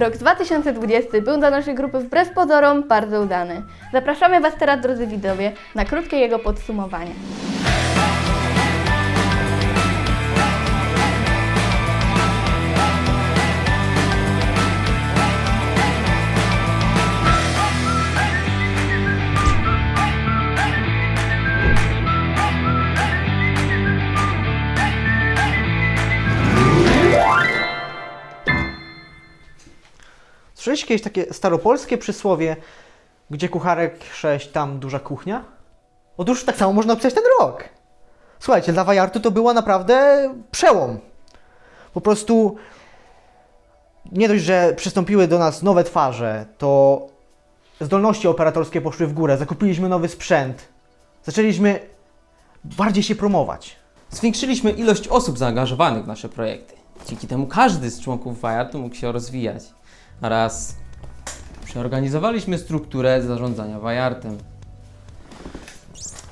Rok 2020 był dla naszej grupy wbrew pozorom bardzo udany. Zapraszamy Was teraz, drodzy widzowie, na krótkie jego podsumowanie. Kiedyś takie staropolskie przysłowie, gdzie kucharek 6, tam duża kuchnia? Otóż tak samo można opisać ten rok. Słuchajcie, dla Wajartu to była naprawdę przełom. Po prostu nie dość, że przystąpiły do nas nowe twarze, to zdolności operatorskie poszły w górę, zakupiliśmy nowy sprzęt, zaczęliśmy bardziej się promować. Zwiększyliśmy ilość osób zaangażowanych w nasze projekty. Dzięki temu każdy z członków Wajartu mógł się rozwijać. Oraz przeorganizowaliśmy strukturę zarządzania Wajartem.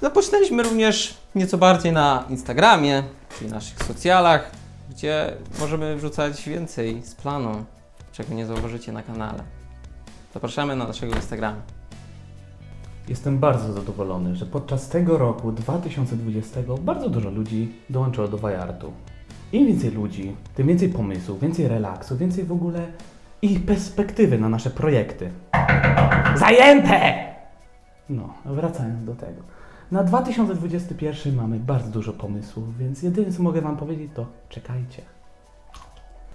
Zapoczynaliśmy również nieco bardziej na Instagramie, czyli naszych socjalach, gdzie możemy wrzucać więcej z planu, czego nie zauważycie na kanale. Zapraszamy na naszego Instagrama. Jestem bardzo zadowolony, że podczas tego roku 2020 bardzo dużo ludzi dołączyło do Wajartu. Im więcej ludzi, tym więcej pomysłów, więcej relaksu, więcej w ogóle i perspektywy na nasze projekty. Zajęte! No, wracając do tego. Na 2021 mamy bardzo dużo pomysłów, więc jedyne co mogę Wam powiedzieć to czekajcie.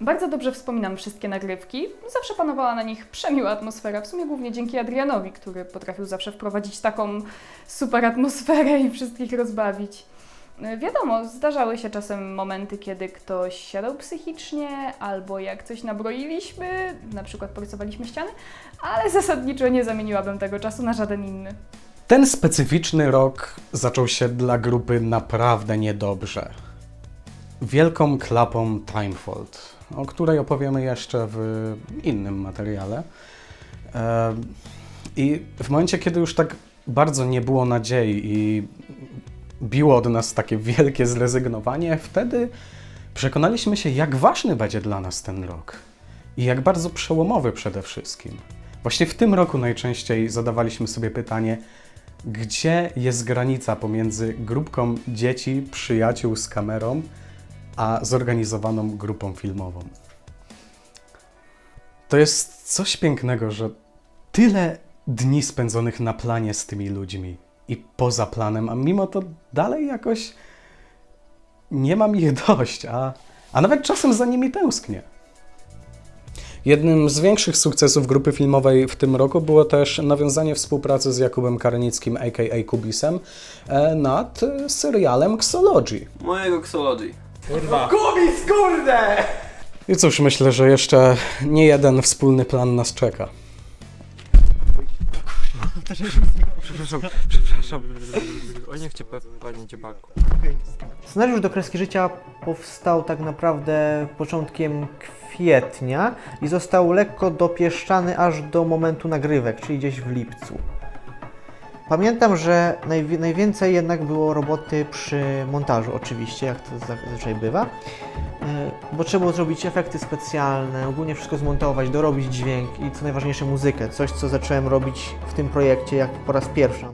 Bardzo dobrze wspominam wszystkie nagrywki. Zawsze panowała na nich przemiła atmosfera, w sumie głównie dzięki Adrianowi, który potrafił zawsze wprowadzić taką super atmosferę i wszystkich rozbawić. Y, Wiadomo, zdarzały się czasem momenty, kiedy ktoś siadał psychicznie, albo jak coś nabroiliśmy, na przykład porysowaliśmy ściany, ale zasadniczo nie zamieniłabym tego czasu na żaden inny. Ten specyficzny rok zaczął się dla grupy naprawdę niedobrze. Wielką klapą Timefold, o której opowiemy jeszcze w innym materiale. E, I w momencie, kiedy już tak bardzo nie było nadziei i biło od nas takie wielkie zrezygnowanie, wtedy przekonaliśmy się, jak ważny będzie dla nas ten rok i jak bardzo przełomowy przede wszystkim. Właśnie w tym roku najczęściej zadawaliśmy sobie pytanie, gdzie jest granica pomiędzy grupką dzieci, przyjaciół z kamerą, a zorganizowaną grupą filmową. To jest coś pięknego, że tyle dni spędzonych na planie z tymi ludźmi i poza planem, a mimo to dalej jakoś nie mam ich dość, a, a nawet czasem za nimi tęsknię. Jednym z większych sukcesów grupy filmowej w tym roku było też nawiązanie współpracy z Jakubem Karnickim, a.k.a. Kubisem, e, nad e, serialem Xology. Mojego Xology. Kubis, kurde! I cóż, myślę, że jeszcze nie jeden wspólny plan nas czeka. O niech cię panie dziebaku. Scenariusz do Kreski Życia powstał tak naprawdę początkiem kwietnia i został lekko dopieszczany aż do momentu nagrywek, czyli gdzieś w lipcu. Pamiętam, że najwi- najwięcej jednak było roboty przy montażu, oczywiście, jak to zazwyczaj bywa, e, bo trzeba było zrobić efekty specjalne, ogólnie wszystko zmontować, dorobić dźwięk i co najważniejsze muzykę, coś co zacząłem robić w tym projekcie jak po raz pierwszy.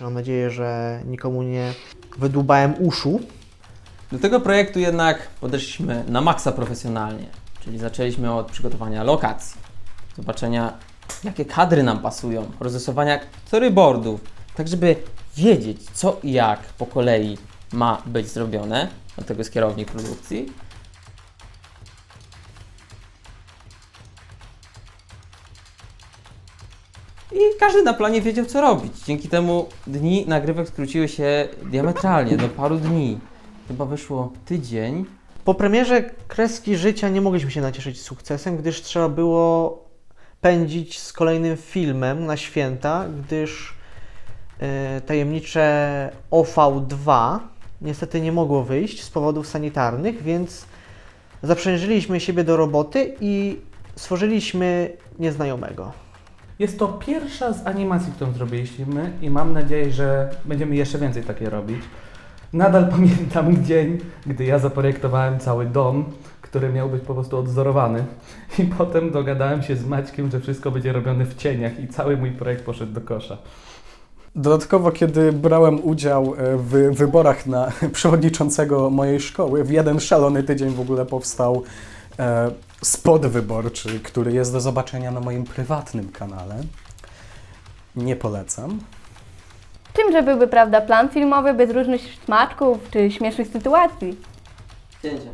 Mam nadzieję, że nikomu nie wydłubałem uszu. Do tego projektu jednak podeszliśmy na maksa profesjonalnie, czyli zaczęliśmy od przygotowania lokacji, zobaczenia jakie kadry nam pasują, rozrysowania storyboardów, tak żeby wiedzieć co i jak po kolei ma być zrobione. Do tego jest kierownik produkcji. I każdy na planie wiedział co robić. Dzięki temu dni nagrywek skróciły się diametralnie do paru dni. Chyba wyszło tydzień. Po premierze Kreski Życia nie mogliśmy się nacieszyć sukcesem, gdyż trzeba było pędzić z kolejnym filmem na święta, gdyż e, tajemnicze OV2 niestety nie mogło wyjść z powodów sanitarnych, więc zaprzężyliśmy siebie do roboty i stworzyliśmy nieznajomego. Jest to pierwsza z animacji, którą zrobiliśmy i mam nadzieję, że będziemy jeszcze więcej takie robić. Nadal pamiętam dzień, gdy ja zaprojektowałem cały dom, który miał być po prostu odzorowany i potem dogadałem się z Maćkiem, że wszystko będzie robione w cieniach i cały mój projekt poszedł do kosza. Dodatkowo, kiedy brałem udział e, w wyborach na przewodniczącego mojej szkoły, w jeden szalony tydzień w ogóle powstał e, spot wyborczy, który jest do zobaczenia na moim prywatnym kanale. Nie polecam. Czymże byłby, prawda, plan filmowy bez różnych smaczków czy śmiesznych sytuacji? Cięcie.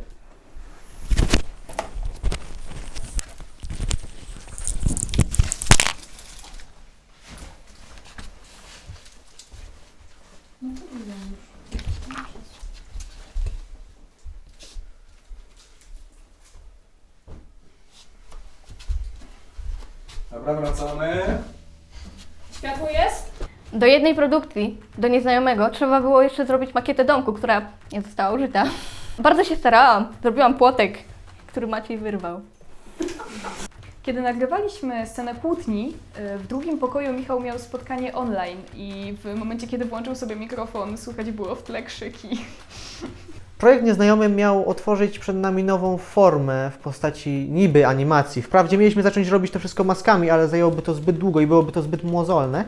Dobra, wracamy. Światło jest? Do jednej produkcji, do nieznajomego, trzeba było jeszcze zrobić makietę domku, która nie została użyta. Bardzo się starałam. Zrobiłam płotek, który Maciej wyrwał. Kiedy nagrywaliśmy scenę kłótni, y, w drugim pokoju Michał miał spotkanie online i w momencie, kiedy włączył sobie mikrofon, słychać było w tle krzyki. Projekt Nieznajomy miał otworzyć przed nami nową formę w postaci niby animacji. Wprawdzie mieliśmy zacząć robić to wszystko maskami, ale zajęłoby to zbyt długo i byłoby to zbyt mozolne,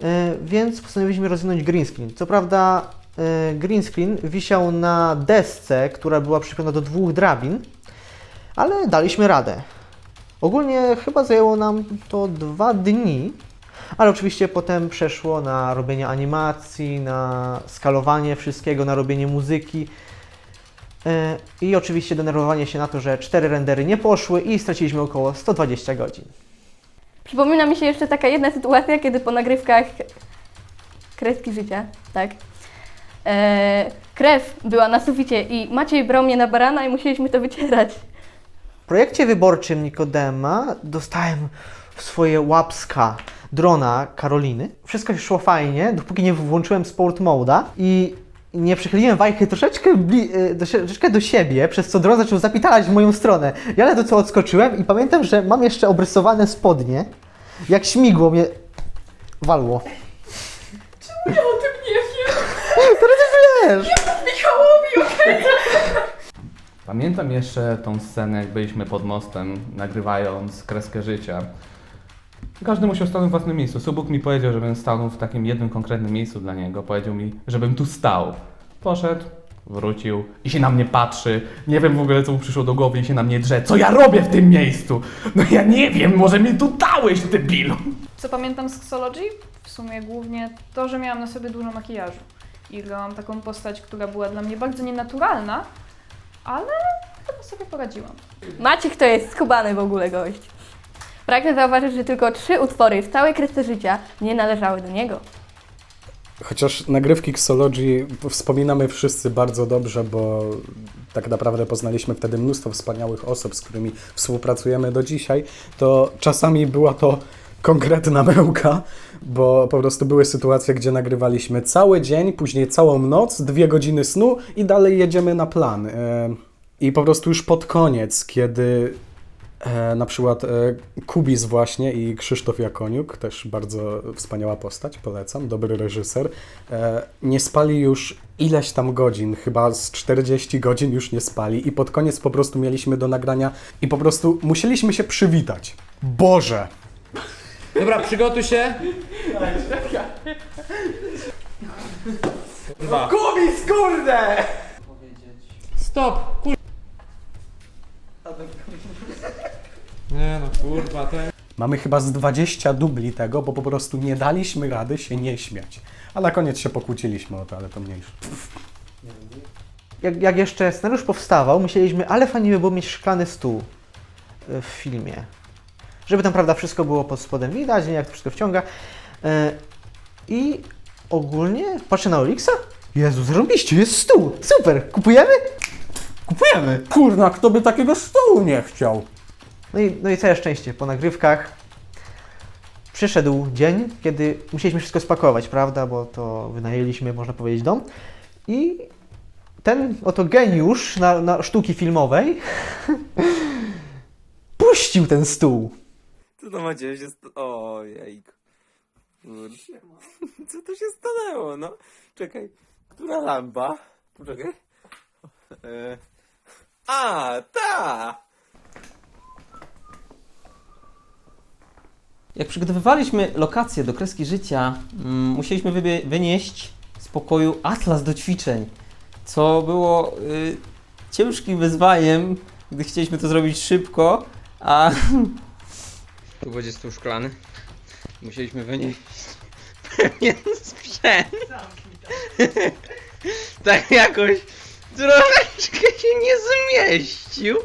Yy, więc postanowiliśmy rozwinąć green screen. Co prawda yy, green screen wisiał na desce, która była przyczepiona do dwóch drabin, ale daliśmy radę. Ogólnie chyba zajęło nam to dwa dni, ale oczywiście potem przeszło na robienie animacji, na skalowanie wszystkiego, na robienie muzyki. E, I oczywiście denerwowanie się na to, że cztery rendery nie poszły i straciliśmy około 120 godzin. Przypomina mi się jeszcze taka jedna sytuacja, kiedy po nagrywkach kreski życia, tak, e, krew była na suficie i Maciej brał mnie na barana i musieliśmy to wycierać. W projekcie wyborczym Nikodema dostałem swoje łapska drona Karoliny. Wszystko szło fajnie, dopóki nie włączyłem sport moda i nie przychyliłem wajchy troszeczkę, bli- y, do, troszeczkę do siebie, przez co dron zaczął zapitalać w moją stronę. Ja ledwo co odskoczyłem i pamiętam, że mam jeszcze obrysowane spodnie, jak śmigło mnie walło. Ja o tym nie wiem! Wiesz, Michałowi, okej! Pamiętam jeszcze tą scenę, jak byliśmy pod mostem, nagrywając kreskę życia. Każdy musiał stanąć w własnym miejscu. Subuk mi powiedział, żebym stanął w takim jednym konkretnym miejscu dla niego. Powiedział mi, żebym tu stał. Poszedł, wrócił i się na mnie patrzy. Nie wiem w ogóle, co mu przyszło do głowy i się na mnie drze. Co ja robię w tym miejscu? No ja nie wiem, może mnie tu dałeś, debilu. Co pamiętam z Xology? W sumie głównie to, że miałam na sobie dużo makijażu. I grałam taką postać, która była dla mnie bardzo nienaturalna, ale chyba sobie poradziłam. Maciek to jest skubany w ogóle gość. Pragnę zauważyć, że tylko trzy utwory w całej kresce życia nie należały do niego. Chociaż nagrywki Xology wspominamy wszyscy bardzo dobrze, bo tak naprawdę poznaliśmy wtedy mnóstwo wspaniałych osób, z którymi współpracujemy do dzisiaj, to czasami była to konkretna myłka, bo po prostu były sytuacje, gdzie nagrywaliśmy cały dzień, później całą noc, dwie godziny snu i dalej jedziemy na plan. E, I po prostu już pod koniec, kiedy na przykład e, Kubis właśnie i Krzysztof Jakoniuk, też bardzo wspaniała postać, polecam, dobry reżyser. E, nie spali już ileś tam godzin, chyba z 40 godzin już nie spali i pod koniec po prostu mieliśmy do nagrania i po prostu musieliśmy się przywitać. Boże! Dobra, przygotuj się. Dwa. Kubis, kurde! Stop! Kur... Nie no, kurwa, to Mamy chyba z 20 dubli tego, bo po prostu nie daliśmy rady się nie śmiać. A na koniec się pokłóciliśmy o to, ale to mniejsze. Jak, jak jeszcze scenariusz powstawał, myśleliśmy, ale fajnie by było mieć szklany stół y, w filmie. Żeby tam, prawda, wszystko było pod spodem widać, nie jak to wszystko wciąga. E, I ogólnie patrzę na Olixa. Jezu, zrobiliście, jest stół! Super! Kupujemy? Kupujemy! Kurna, kto by takiego stołu nie chciał? No i, no i całe szczęście, po nagrywkach przyszedł dzień, kiedy musieliśmy wszystko spakować, prawda, bo to wynajęliśmy, można powiedzieć, dom. I ten oto geniusz na, na sztuki filmowej puścił ten stół. Co to macie się st- O, jejku. Kurde. Co tu się stanęło, no? Czekaj, która lampa? Poczekaj. E... A, ta! Jak przygotowywaliśmy lokację do kreski życia, mm, musieliśmy wynieść z pokoju atlas do ćwiczeń, co było y, ciężkim wyzwaniem, gdy chcieliśmy to zrobić szybko, a tu będzie stół szklany. Musieliśmy wynieść pewien sprzęt. tak jakoś troszeczkę się nie zmieścił,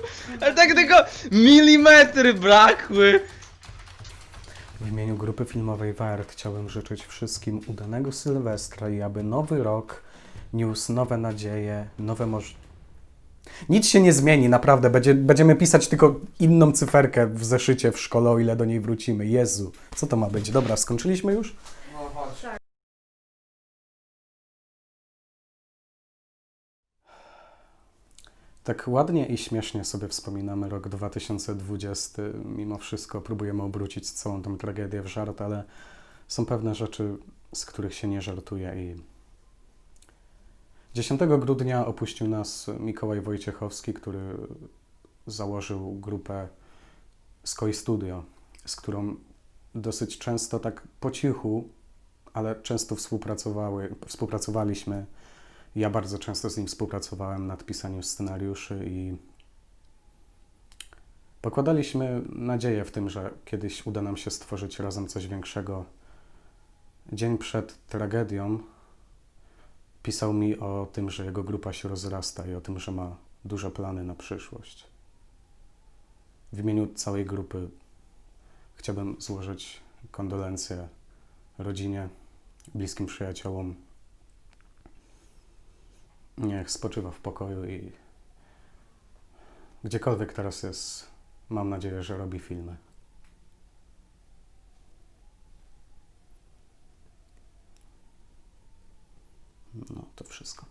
ale tak tylko milimetry brakły. W imieniu grupy filmowej WART chciałbym życzyć wszystkim udanego Sylwestra i aby nowy rok niósł nowe nadzieje, nowe moż... Nic się nie zmieni, naprawdę. Będzie, będziemy pisać tylko inną cyferkę w zeszycie w szkole, o ile do niej wrócimy. Jezu, co to ma być? Dobra, skończyliśmy już? Tak ładnie i śmiesznie sobie wspominamy rok 2020. Mimo wszystko próbujemy obrócić całą tą tragedię w żart, ale są pewne rzeczy, z których się nie żartuje i 10 grudnia opuścił nas Mikołaj Wojciechowski, który założył grupę Skoi Studio, z którą dosyć często tak po cichu, ale często współpracowały, współpracowaliśmy. Ja bardzo często z nim współpracowałem nad pisaniem scenariuszy i pokładaliśmy nadzieję w tym, że kiedyś uda nam się stworzyć razem coś większego. Dzień przed tragedią pisał mi o tym, że jego grupa się rozrasta i o tym, że ma duże plany na przyszłość. W imieniu całej grupy chciałbym złożyć kondolencje rodzinie, bliskim przyjaciołom. Niech spoczywa w pokoju i gdziekolwiek teraz jest, mam nadzieję, że robi filmy. No, to wszystko.